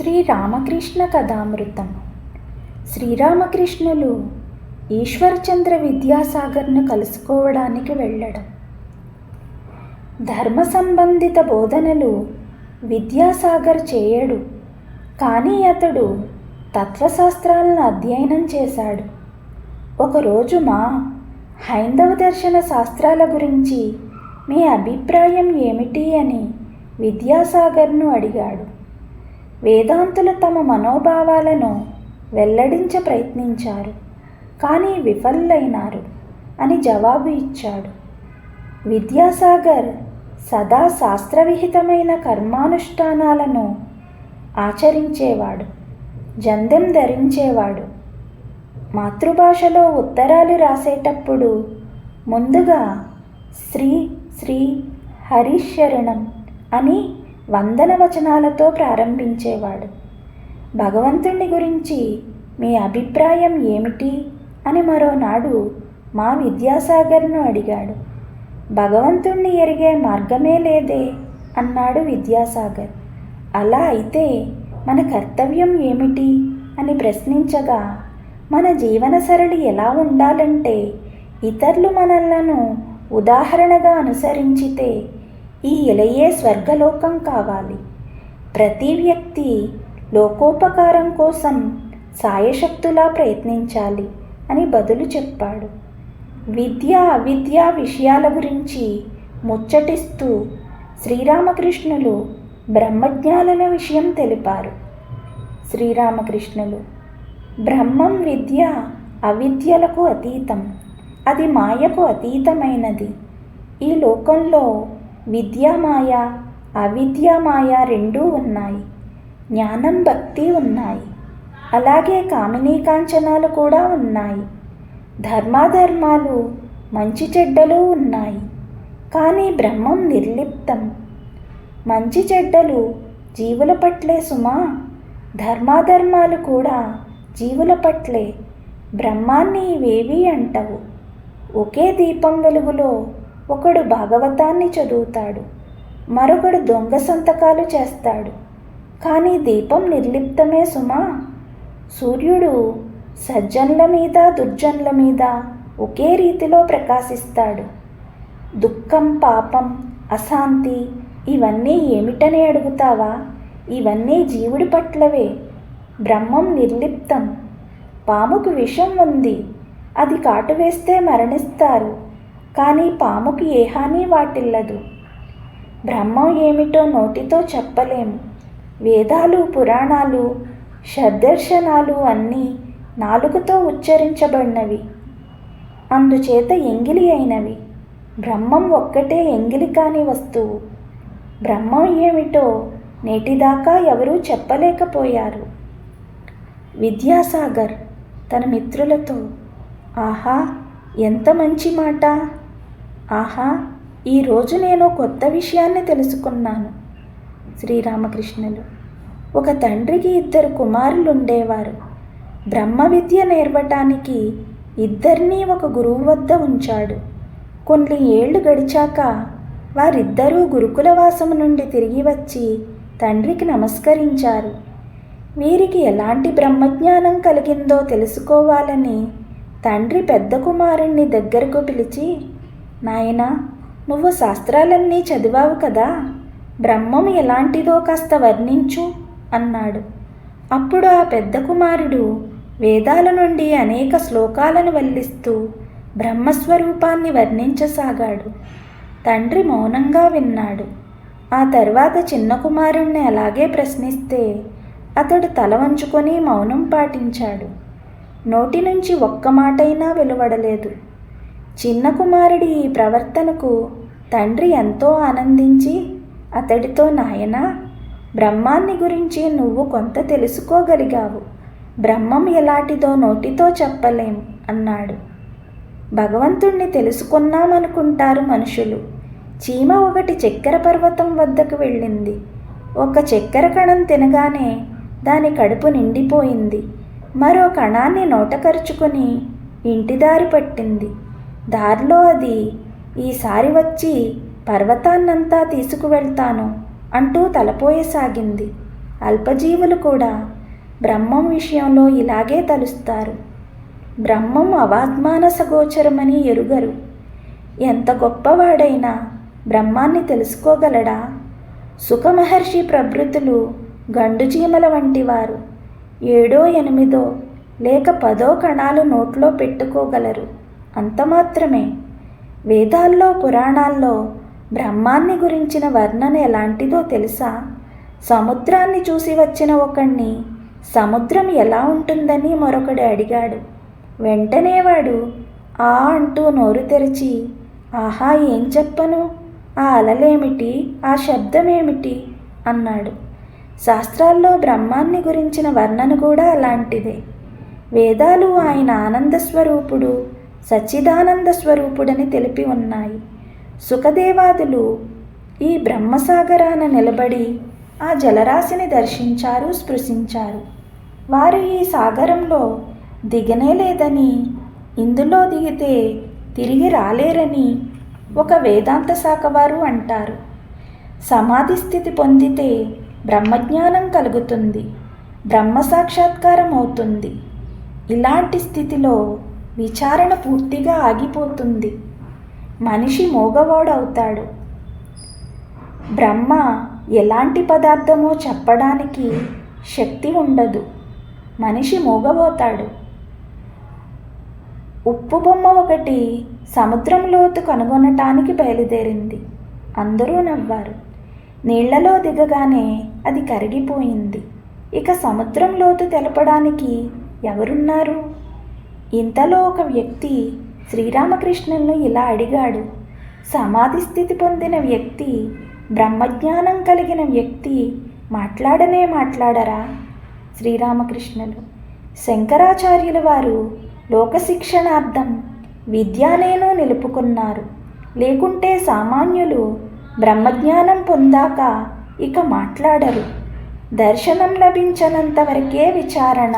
శ్రీరామకృష్ణ కథామృతం. శ్రీరామకృష్ణులు ఈశ్వర్చంద్ర విద్యాసాగర్ను కలుసుకోవడానికి వెళ్ళడం. ధర్మ సంబంధిత బోధనలు విద్యాసాగర్ చేయడు. కానీ అతడు తత్వశాస్త్రాలను అధ్యయనం చేశాడు. ఒకరోజు మా హైందవ దర్శన శాస్త్రాల గురించి మీ అభిప్రాయం ఏమిటి అని విద్యాసాగర్ను అడిగాడు. వేదాంతులు తమ మనోభావాలను వెల్లడించ ప్రయత్నించారు. కానీ విఫలైనారు అని జవాబు ఇచ్చాడు. విద్యాసాగర్ సదా శాస్త్రవిహితమైన కర్మానుష్ఠానాలను ఆచరించేవాడు జందెం ధరించేవాడు. మాతృభాషలో ఉత్తరాలు రాసేటప్పుడు ముందుగా శ్రీ శ్రీ హరిశరణం అని వందన వచనాలతో ప్రారంభించేవాడు. భగవంతుణ్ణి గురించి మీ అభిప్రాయం ఏమిటి? అని మరోనాడు మా విద్యాసాగర్ను అడిగాడు. భగవంతుణ్ణి ఎరిగే మార్గమే లేదే? అన్నాడు విద్యాసాగర్. అలా అయితే మన కర్తవ్యం ఏమిటి? అని ప్రశ్నించగా మన జీవన సరళి ఎలా ఉండాలంటే ఇతరులు మనలను ఉదాహరణగా అనుసరించితే ఈ ఇలయే స్వర్గలోకం కావాలి. ప్రతి వ్యక్తి లోకోపకారం కోసం సాయశక్తులా ప్రయత్నించాలి అని బదులు చెప్పాడు. విద్య అవిద్య విషయాల గురించి ముచ్చటిస్తూ శ్రీరామకృష్ణులు బ్రహ్మజ్ఞానుల విషయం తెలిపారు. శ్రీరామకృష్ణులు బ్రహ్మం విద్య అవిద్యలకు అతీతం. అది మాయకు అతీతమైనది. ఈ లోకంలో విద్యామాయ అవిద్యామాయ రెండూ ఉన్నాయి. జ్ఞానం భక్తి ఉన్నాయి. అలాగే కామినీ కాంచనాలు కూడా ఉన్నాయి. ధర్మాధర్మాలు మంచి చెడ్డలు ఉన్నాయి. కానీ బ్రహ్మం నిర్లిప్తం. మంచి చెడ్డలు జీవుల పట్లే సుమా. ధర్మాధర్మాలు కూడా జీవుల పట్లే. బ్రహ్మాన్ని ఇవేవి అంటవు. ఒకే దీపం వెలుగులో ఒకడు భాగవతాన్ని చదువుతాడు మరొకడు దొంగ సంతకాలు చేస్తాడు. కానీ దీపం నిర్లిప్తమే సుమా. సూర్యుడు సజ్జనుల మీద దుర్జనుల మీద ఒకే రీతిలో ప్రకాశిస్తాడు. దుఃఖం పాపం అశాంతి ఇవన్నీ ఏమిటని అడుగుతావా? ఇవన్నీ జీవుడి పట్లవే. బ్రహ్మం నిర్లిప్తం. పాముకు విషం ఉంది. అది కాటు వేస్తే మరణిస్తారు. కానీ పాముకి ఏ హాని వాటిల్లదు. బ్రహ్మం ఏమిటో నోటితో చెప్పలేము. వేదాలు పురాణాలు షడ్దర్శనాలు అన్నీ నాలుగుతో ఉచ్చరించబడినవి. అందుచేత ఎంగిలి అయినవి. బ్రహ్మం ఒక్కటే ఎంగిలి కాని వస్తువు. బ్రహ్మం ఏమిటో నేటిదాకా ఎవరూ చెప్పలేకపోయారు. విద్యాసాగర్ తన మిత్రులతో ఆహా ఎంత మంచి మాట! ఆహా ఈరోజు నేను కొత్త విషయాన్ని తెలుసుకున్నాను. శ్రీరామకృష్ణులు ఒక తండ్రికి ఇద్దరు కుమారులు ఉండేవారు బ్రహ్మ విద్య నేర్వటానికి ఇద్దరినీ ఒక గురువు వద్ద ఉంచాడు. కొన్ని ఏళ్ళు గడిచాక వారిద్దరూ గురుకుల వాసము నుండి తిరిగి వచ్చి తండ్రికి నమస్కరించారు. వీరికి ఎలాంటి బ్రహ్మజ్ఞానం కలిగిందో తెలుసుకోవాలని తండ్రి పెద్ద కుమారుణ్ణి దగ్గరకు పిలిచి నాయనా నువ్వు శాస్త్రాలన్నీ చదివావు కదా. బ్రహ్మం ఎలాంటిదో కాస్త వర్ణించు అన్నాడు. అప్పుడు ఆ పెద్ద కుమారుడు వేదాల నుండి అనేక శ్లోకాలను వల్లిస్తూ బ్రహ్మస్వరూపాన్ని వర్ణించసాగాడు. తండ్రి మౌనంగా విన్నాడు. ఆ తర్వాత చిన్న కుమారుణ్ణి అలాగే ప్రశ్నిస్తే అతడు తల వంచుకొని మౌనం పాటించాడు. నోటి నుంచి ఒక్క మాటైనా వెలువడలేదు. చిన్న కుమారుడి ఈ ప్రవర్తనకు తండ్రి ఎంతో ఆనందించి అతడితో నాయనా బ్రహ్మాన్ని గురించి నువ్వు కొంత తెలుసుకోగలిగావు. బ్రహ్మం ఎలాంటిదో నోటితో చెప్పలేం అన్నాడు. భగవంతుణ్ణి తెలుసుకున్నామనుకుంటారు మనుషులు. చీమ ఒకటి చక్కెర పర్వతం వద్దకు వెళ్ళింది. ఒక చక్కెర కణం తినగానే దాని కడుపు నిండిపోయింది. మరో కణాన్ని నోటకరుచుకుని ఇంటిదారి ఇంటి దారి పట్టింది. దారిలో అది. ఈసారి వచ్చి పర్వతాన్నంతా తీసుకువెళ్తాను అంటూ తలపోయసాగింది. అల్పజీవులు కూడా బ్రహ్మం విషయంలో ఇలాగే తలుస్తారు. బ్రహ్మం అవాత్మానస గోచరమని ఎరుగరు. ఎంత గొప్పవాడైనా బ్రహ్మాన్ని తెలుసుకోగలడా? సుఖమహర్షి ప్రభృతులు గండుచీమల వంటి వారు ఏడో ఎనిమిదో లేక పదో కణాలు నోట్లో పెట్టుకోగలరు. అంత మాత్రమే వేదాల్లో పురాణాల్లో బ్రహ్మాన్ని గురించిన వర్ణన ఎలాంటిదో తెలుసా? సముద్రాన్ని చూసి వచ్చిన ఒకణ్ణి సముద్రం ఎలా ఉంటుందని మరొకడు అడిగాడు. వెంటనే వాడు ఆ అంటూ నోరు తెరిచి ఆహా ఏం చెప్పను? ఆ అలలేమిటి? ఆ శబ్దమేమిటి? అన్నాడు. శాస్త్రాల్లో బ్రహ్మాన్ని గురించిన వర్ణన కూడా అలాంటిదే. వేదాలు ఆయన ఆనంద స్వరూపుడు సచ్చిదానంద స్వరూపుడని తెలిపి ఉన్నాయి. సుఖదేవాదులు ఈ బ్రహ్మసాగరాన నిలబడి ఆ జలరాశిని దర్శించారు స్పృశించారు. వారు ఈ సాగరంలో దిగనే లేదని ఇందులో దిగితే తిరిగి రాలేరని ఒక వేదాంత శాఖ వారు అంటారు. సమాధి స్థితి పొందితే బ్రహ్మజ్ఞానం కలుగుతుంది బ్రహ్మ సాక్షాత్కారం అవుతుంది ఇలాంటి స్థితిలో విచారణ పూర్తిగా ఆగిపోతుంది. మనిషి మోగవాడవుతాడు. బ్రహ్మ ఎలాంటి పదార్థమో చెప్పడానికి శక్తి ఉండదు. మనిషి మూగబోతాడు. ఉప్పు బొమ్మ ఒకటి సముద్రం లోతు కనుగొనటానికి బయలుదేరింది. అందరూ నవ్వారు. నీళ్ళలో దిగగానే అది కరిగిపోయింది. ఇక సముద్రం లోతు తెలపడానికి ఎవరున్నారు? ఇంతలో ఒక వ్యక్తి శ్రీరామకృష్ణులను ఇలా అడిగాడు. సమాధి స్థితి పొందిన వ్యక్తి బ్రహ్మజ్ఞానం కలిగిన వ్యక్తి మాట్లాడనే మాట్లాడరా? శ్రీరామకృష్ణులు. శంకరాచార్యుల వారు లోకశిక్షణార్థం విద్యానేను నిలుపుకున్నారు. లేకుంటే సామాన్యులు బ్రహ్మజ్ఞానం పొందాక ఇక మాట్లాడరు. దర్శనం లభించనంత వరకే విచారణ.